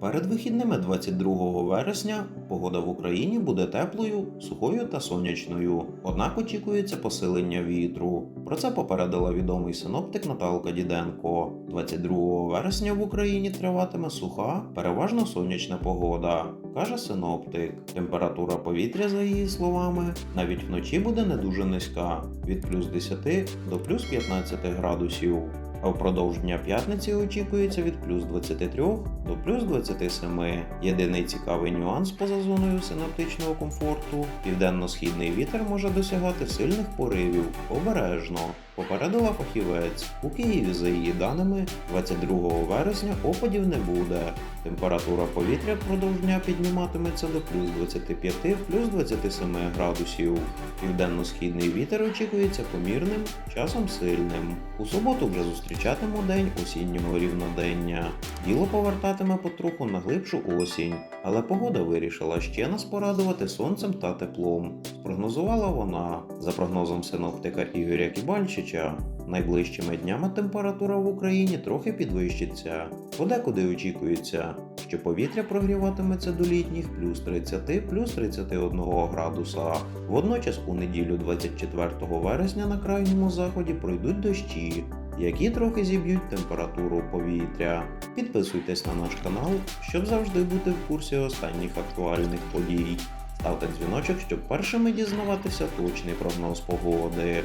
Перед вихідними 22 вересня погода в Україні буде теплою, сухою та сонячною. Однак очікується посилення вітру. Про це попередила відомий синоптик Наталка Діденко. 22 вересня в Україні триватиме суха, переважно сонячна погода, каже синоптик. Температура повітря, за її словами, навіть вночі буде не дуже низька від плюс 10 до плюс 15 градусів. А впродовж дня п'ятниці очікується від плюс 23 до плюс 27. Єдиний цікавий нюанс поза зоною синаптичного комфорту. Південно-східний вітер може досягати сильних поривів обережно. Попередила фахівець. У Києві, за її даними, 22 вересня опадів не буде. Температура повітря впродовж дня підніматиметься до плюс 25 плюс 27 градусів. Південно-східний вітер очікується помірним, часом сильним. У суботу вже зустрічатиму день осіннього рівнодення. Діло повертатиме потроху на глибшу осінь, але погода вирішила ще нас порадувати сонцем та теплом. Спрогнозувала вона, за прогнозом синоптика Ігоря Кібальчича, найближчими днями температура в Україні трохи підвищиться. Подекуди очікується, що повітря прогріватиметься до літніх плюс 30 плюс 31 градуса. Водночас у неділю 24 вересня на крайньому заході пройдуть дощі, які трохи зіб'ють температуру повітря. Підписуйтесь на наш канал, щоб завжди бути в курсі останніх актуальних подій. Ставте дзвіночок, щоб першими дізнаватися точний прогноз погоди.